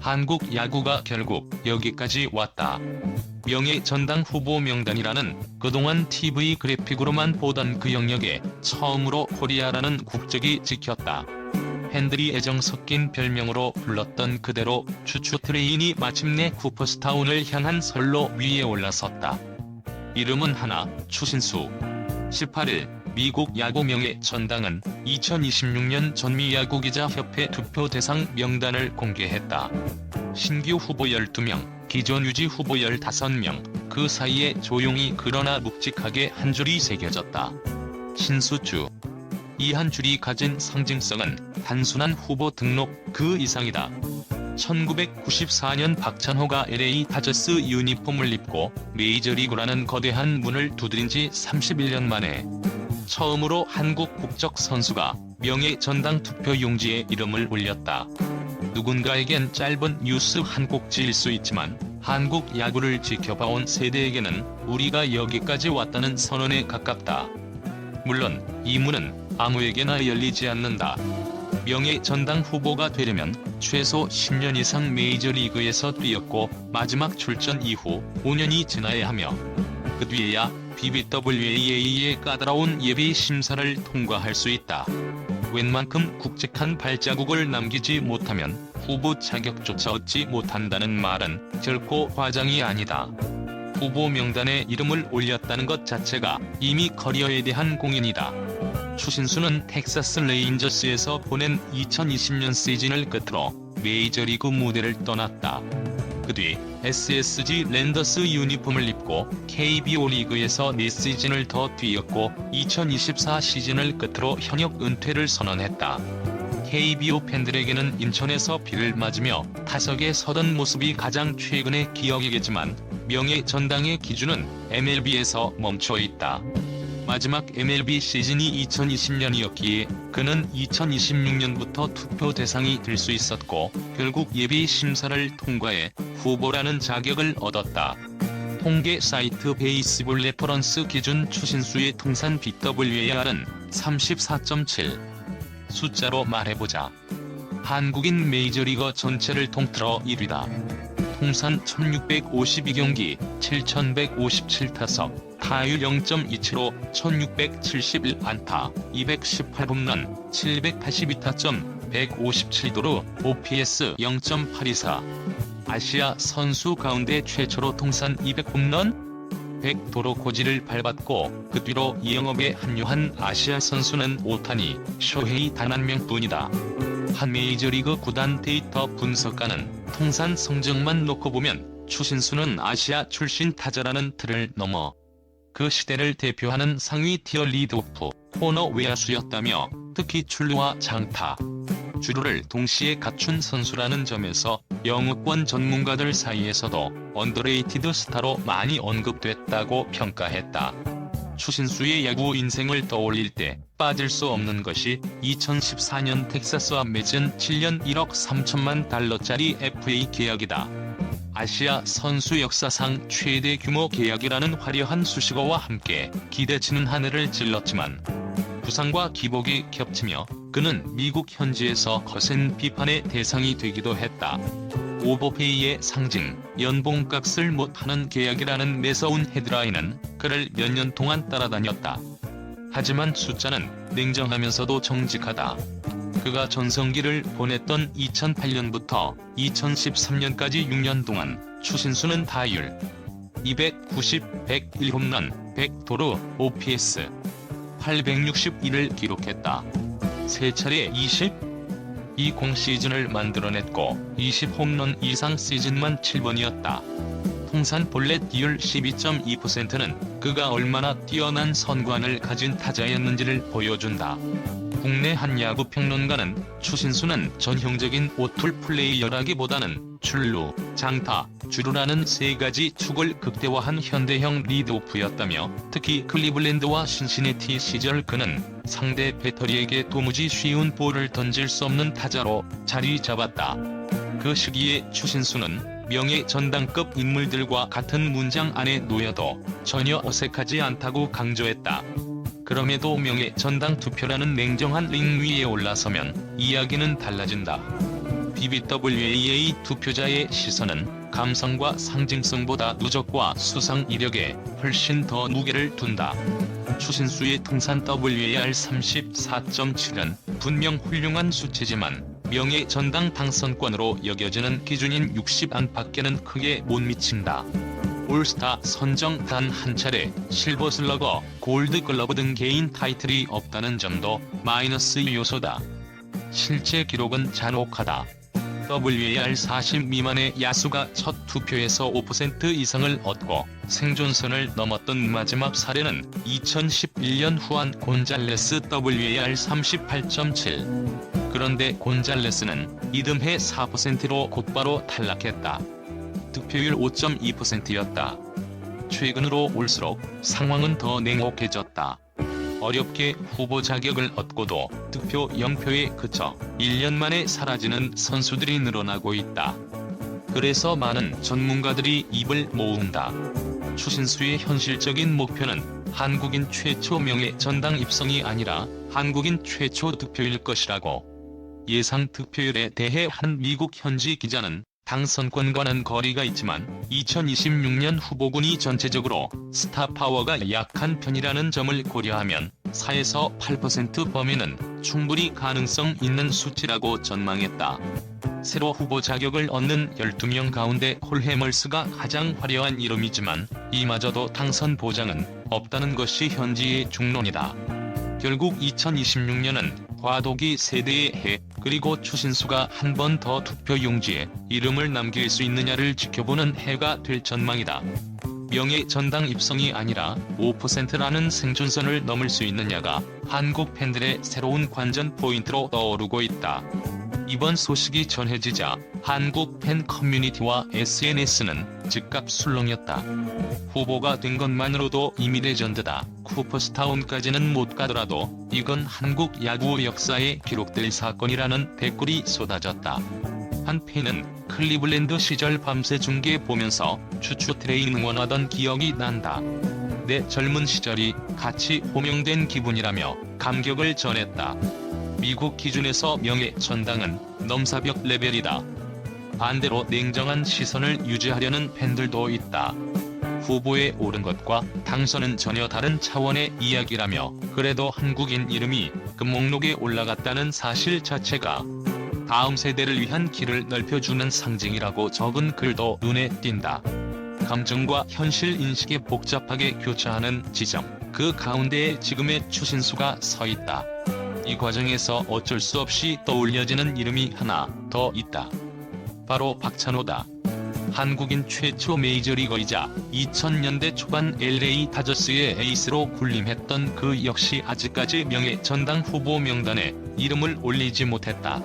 한국 야구가 결국 여기까지 왔다. 명예 전당 후보 명단이라는 그동안 TV 그래픽으로만 보던 그 영역에 처음으로 코리아라는 국적이 찍혔다. 팬들이 애정 섞인 별명으로 불렀던 그대로 추추 트레인이 마침내 쿠퍼스타운을 향한 선로 위에 올라섰다. 이름은 하나, 추신수. 18일 미국 야구 명예 전당은 2026년 전미 야구기자 협회 투표 대상 명단을 공개했다. 신규 후보 12명, 기존 유지 후보 15명, 그 사이에 조용히 그러나 묵직하게 한 줄이 새겨졌다. 신수주. 이 한 줄이 가진 상징성은 단순한 후보 등록 그 이상이다. 1994년 박찬호가 LA 다저스 유니폼을 입고 메이저리그라는 거대한 문을 두드린 지 31년 만에 처음으로 한국 국적 선수가 명예 전당 투표 용지에 이름을 올렸다. 누군가에겐 짧은 뉴스 한 꼭지일 수 있지만 한국 야구를 지켜봐온 세대에게는 우리가 여기까지 왔다는 선언에 가깝다. 물론 이 문은 아무에게나 열리지 않는다. 명예 전당 후보가 되려면 최소 10년 이상 메이저리그에서 뛰었고 마지막 출전 이후 5년이 지나야 하며 그 뒤에야 BBWAA의 까다로운 예비 심사를 통과할 수 있다. 웬만큼 굵직한 발자국을 남기지 못하면 후보 자격조차 얻지 못한다는 말은 결코 과장이 아니다. 후보 명단에 이름을 올렸다는 것 자체가 이미 커리어에 대한 공인이다. 추신수는 텍사스 레인저스에서 보낸 2020년 시즌을 끝으로 메이저리그 무대를 떠났다. 그 뒤 SSG 랜더스 유니폼을 입고 KBO 리그에서 4시즌을 더 뛰었고 2024 시즌을 끝으로 현역 은퇴를 선언했다. KBO 팬들에게는 인천에서 비를 맞으며 타석에 서던 모습이 가장 최근의 기억이겠지만 명예 전당의 기준은 MLB에서 멈춰 있다. 마지막 MLB 시즌이 2020년이었기에 그는 2026년부터 투표 대상이 될 수 있었고 결국 예비 심사를 통과해 후보라는 자격을 얻었다. 통계 사이트 베이스볼 레퍼런스 기준 추신수의 통산 BWAR은 34.7. 숫자로 말해보자. 한국인 메이저리거 전체를 통틀어 1위다. 통산 1652경기, 7157타석, 타율 0.27로 1671 안타, 218홈런, 782타점, 157도루, OPS 0.824. 아시아 선수 가운데 최초로 통산 200홈런, 100도로 고지를 밟았고 그 뒤로 이 영업에 합류한 아시아 선수는 오타니, 쇼헤이 단 한 명뿐이다. 한 메이저리그 구단 데이터 분석가는 통산 성적만 놓고 보면 추신수는 아시아 출신 타자라는 틀을 넘어 그 시대를 대표하는 상위 티어 리드오프 코너 외야수였다며 특히 출루와 장타, 주루를 동시에 갖춘 선수라는 점에서 영우권 전문가들 사이에서도 언더레이티드 스타로 많이 언급됐다고 평가했다. 추신수의 야구 인생을 떠올릴 때 빠질 수 없는 것이 2014년 텍사스와 맺은 7년 1억 3천만 달러짜리 FA 계약이다. 아시아 선수 역사상 최대 규모 계약이라는 화려한 수식어와 함께 기대치는 하늘을 찔렀지만 부상과 기복이 겹치며 그는 미국 현지에서 거센 비판의 대상이 되기도 했다. 오버페이의 상징, 연봉값을 못하는 계약이라는 매서운 헤드라인은 그를 몇 년 동안 따라다녔다. 하지만 숫자는 냉정하면서도 정직하다. 그가 전성기를 보냈던 2008년부터 2013년까지 6년 동안 추신수는 타율 290, 101홈런, 100도루, OPS 861을 기록했다. 세 차례 20, 20 시즌을 만들어냈고 20홈런 이상 시즌만 7번이었다. 통산 볼넷 비율 12.2%는 그가 얼마나 뛰어난 선관을 가진 타자였는지를 보여준다. 국내 한 야구 평론가는 추신수는 전형적인 오툴 플레이어라기보다는 출루, 장타, 주루라는 세 가지 축을 극대화한 현대형 리드오프였다며 특히 클리블랜드와 신시내티 시절 그는 상대 배터리에게 도무지 쉬운 볼을 던질 수 없는 타자로 자리 잡았다. 그 시기에 추신수는 명예 전당급 인물들과 같은 문장 안에 놓여도 전혀 어색하지 않다고 강조했다. 그럼에도 명예 전당 투표라는 냉정한 링 위에 올라서면 이야기는 달라진다. BBWAA 투표자의 시선은 감성과 상징성보다 누적과 수상 이력에 훨씬 더 무게를 둔다. 추신수의 통산 WAR 34.7은 분명 훌륭한 수치지만 명예 전당 당선권으로 여겨지는 기준인 60 안팎에는 크게 못 미친다. 올스타 선정 단 한 차례, 실버 슬러거, 골드 글러브 등 개인 타이틀이 없다는 점도 마이너스 요소다. 실제 기록은 잔혹하다. WAR 40 미만의 야수가 첫 투표에서 5% 이상을 얻고 생존선을 넘었던 마지막 사례는 2011년 후안 곤잘레스 WAR 38.7. 그런데 곤잘레스는 이듬해 4%로 곧바로 탈락했다. 득표율 5.2%였다. 최근으로 올수록 상황은 더 냉혹해졌다. 어렵게 후보 자격을 얻고도 득표 0표에 그쳐 1년 만에 사라지는 선수들이 늘어나고 있다. 그래서 많은 전문가들이 입을 모은다. 추신수의 현실적인 목표는 한국인 최초 명예 전당 입성이 아니라 한국인 최초 득표일 것이라고. 예상 득표율에 대해 한 미국 현지 기자는 당선권과는 거리가 있지만 2026년 후보군이 전체적으로 스타 파워가 약한 편이라는 점을 고려하면 4에서 8% 범위는 충분히 가능성 있는 수치라고 전망했다. 새로 후보 자격을 얻는 12명 가운데 콜헤멀스가 가장 화려한 이름이지만 이마저도 당선 보장은 없다는 것이 현지의 중론이다. 결국 2026년은 과도기 세대의 해 그리고 추신수가 한 번 더 투표용지에 이름을 남길 수 있느냐를 지켜보는 해가 될 전망이다. 명예 전당 입성이 아니라 5%라는 생존선을 넘을 수 있느냐가 한국 팬들의 새로운 관전 포인트로 떠오르고 있다. 이번 소식이 전해지자 한국 팬 커뮤니티와 SNS는 즉각 술렁였다. 후보가 된 것만으로도 이미 레전드다. 쿠퍼스타운까지는 못 가더라도 이건 한국 야구 역사에 기록될 사건이라는 댓글이 쏟아졌다. 한 팬은 클리블랜드 시절 밤새 중계 보면서 추추 트레인 응원하던 기억이 난다. 내 젊은 시절이 같이 호명된 기분이라며 감격을 전했다. 미국 기준에서 명예 전당은 넘사벽 레벨이다. 반대로 냉정한 시선을 유지하려는 팬들도 있다. 후보에 오른 것과 당선은 전혀 다른 차원의 이야기라며 그래도 한국인 이름이 그 목록에 올라갔다는 사실 자체가 다음 세대를 위한 길을 넓혀주는 상징이라고 적은 글도 눈에 띈다. 감정과 현실 인식이 복잡하게 교차하는 지점, 그 가운데에 지금의 추신수가 서 있다. 이 과정에서 어쩔 수 없이 떠올려지는 이름이 하나 더 있다. 바로 박찬호다. 한국인 최초 메이저리거이자 2000년대 초반 LA 다저스의 에이스로 군림했던 그 역시 아직까지 명예 전당 후보 명단에 이름을 올리지 못했다.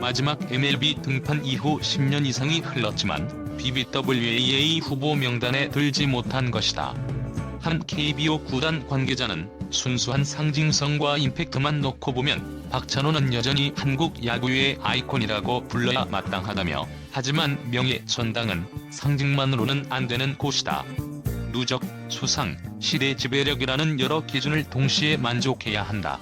마지막 MLB 등판 이후 10년 이상이 흘렀지만 BBWAA 후보 명단에 들지 못한 것이다. 한 KBO 구단 관계자는 순수한 상징성과 임팩트만 놓고 보면 박찬호는 여전히 한국 야구의 아이콘이라고 불러야 마땅하다며 하지만 명예 전당은 상징만으로는 안 되는 곳이다. 누적, 수상, 시대 지배력이라는 여러 기준을 동시에 만족해야 한다.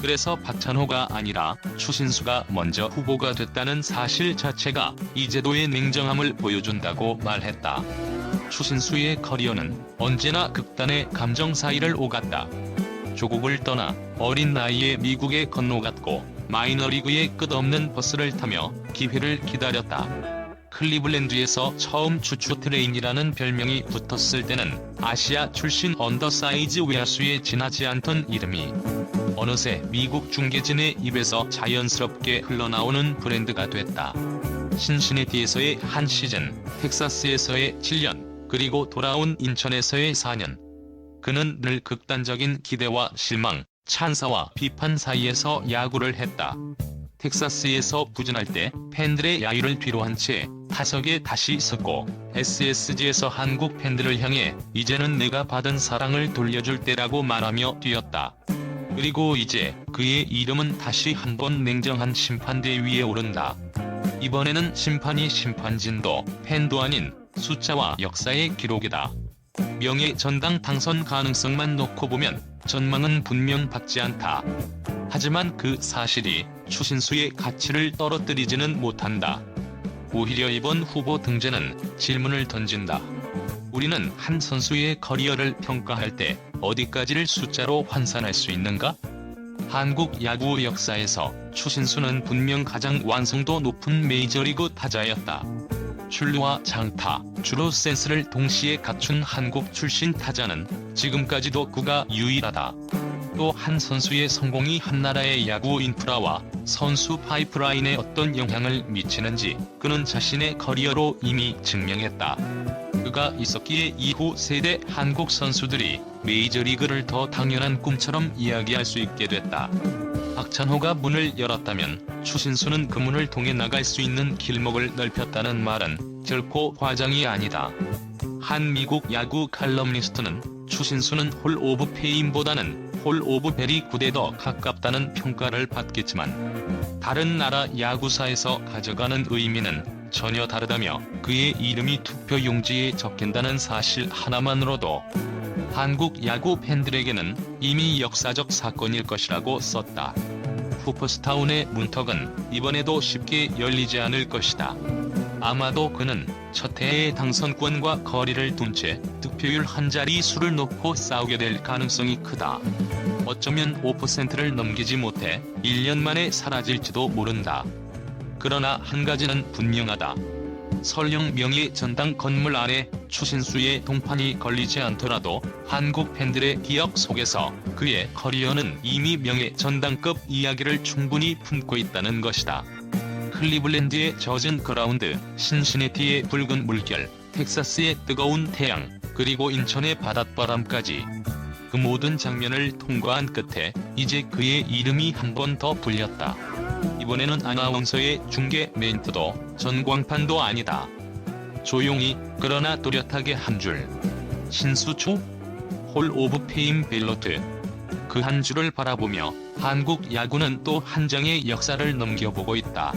그래서 박찬호가 아니라 추신수가 먼저 후보가 됐다는 사실 자체가 이제도의 냉정함을 보여준다고 말했다. 추신수의 커리어는 언제나 극단의 감정 사이를 오갔다. 조국을 떠나 어린 나이에 미국에 건너갔고 마이너리그의 끝없는 버스를 타며 기회를 기다렸다. 클리블랜드에서 처음 추추 트레인이라는 별명이 붙었을 때는 아시아 출신 언더사이즈 외야수에 지나지 않던 이름이 어느새 미국 중계진의 입에서 자연스럽게 흘러나오는 브랜드가 됐다. 신시내티에서의 한 시즌, 텍사스에서의 7년, 그리고 돌아온 인천에서의 4년. 그는 늘 극단적인 기대와 실망, 찬사와 비판 사이에서 야구를 했다. 텍사스에서 부진할 때 팬들의 야유를 뒤로한 채 타석에 다시 섰고 SSG에서 한국 팬들을 향해 이제는 내가 받은 사랑을 돌려줄 때라고 말하며 뛰었다. 그리고 이제 그의 이름은 다시 한번 냉정한 심판대 위에 오른다. 이번에는 심판이 심판진도 팬도 아닌 숫자와 역사의 기록이다. 명예 전당 당선 가능성만 놓고 보면 전망은 분명 받지 않다. 하지만 그 사실이 추신수의 가치를 떨어뜨리지는 못한다. 오히려 이번 후보 등재는 질문을 던진다. 우리는 한 선수의 커리어를 평가할 때 어디까지를 숫자로 환산할 수 있는가? 한국 야구 역사에서 추신수는 분명 가장 완성도 높은 메이저리그 타자였다. 출루와 장타, 주로 센스를 동시에 갖춘 한국 출신 타자는 지금까지도 그가 유일하다. 또 한 선수의 성공이 한 나라의 야구 인프라와 선수 파이프라인에 어떤 영향을 미치는지 그는 자신의 커리어로 이미 증명했다. 그가 있었기에 이후 세대 한국 선수들이 메이저리그를 더 당연한 꿈처럼 이야기할 수 있게 됐다. 박찬호가 문을 열었다면 추신수는 그 문을 통해 나갈 수 있는 길목을 넓혔다는 말은 결코 과장이 아니다. 한 미국 야구 칼럼니스트는 추신수는 홀 오브 페임보다는 홀 오브 벨이 구대 더 가깝다는 평가를 받겠지만 다른 나라 야구사에서 가져가는 의미는 전혀 다르다며 그의 이름이 투표 용지에 적힌다는 사실 하나만으로도 한국 야구 팬들에게는 이미 역사적 사건일 것이라고 썼다. 후퍼스타운의 문턱은 이번에도 쉽게 열리지 않을 것이다. 아마도 그는 첫 해의 당선권과 거리를 둔 채 득표율 한 자리 수를 놓고 싸우게 될 가능성이 크다. 어쩌면 5%를 넘기지 못해 1년 만에 사라질지도 모른다. 그러나 한 가지는 분명하다. 설령 명예 전당 건물 안에 추신수의 동판이 걸리지 않더라도 한국 팬들의 기억 속에서 그의 커리어는 이미 명예 전당급 이야기를 충분히 품고 있다는 것이다. 클리블랜드의 젖은 그라운드, 신시내티의 붉은 물결, 텍사스의 뜨거운 태양, 그리고 인천의 바닷바람까지 그 모든 장면을 통과한 끝에 이제 그의 이름이 한 번 더 불렸다. 이번에는 아나운서의 중계 멘트도 전광판도 아니다. 조용히 그러나 또렷하게 한 줄. 신수초? 홀 오브 페임 벨로트. 그 한 줄을 바라보며 한국 야구는 또 한 장의 역사를 넘겨보고 있다.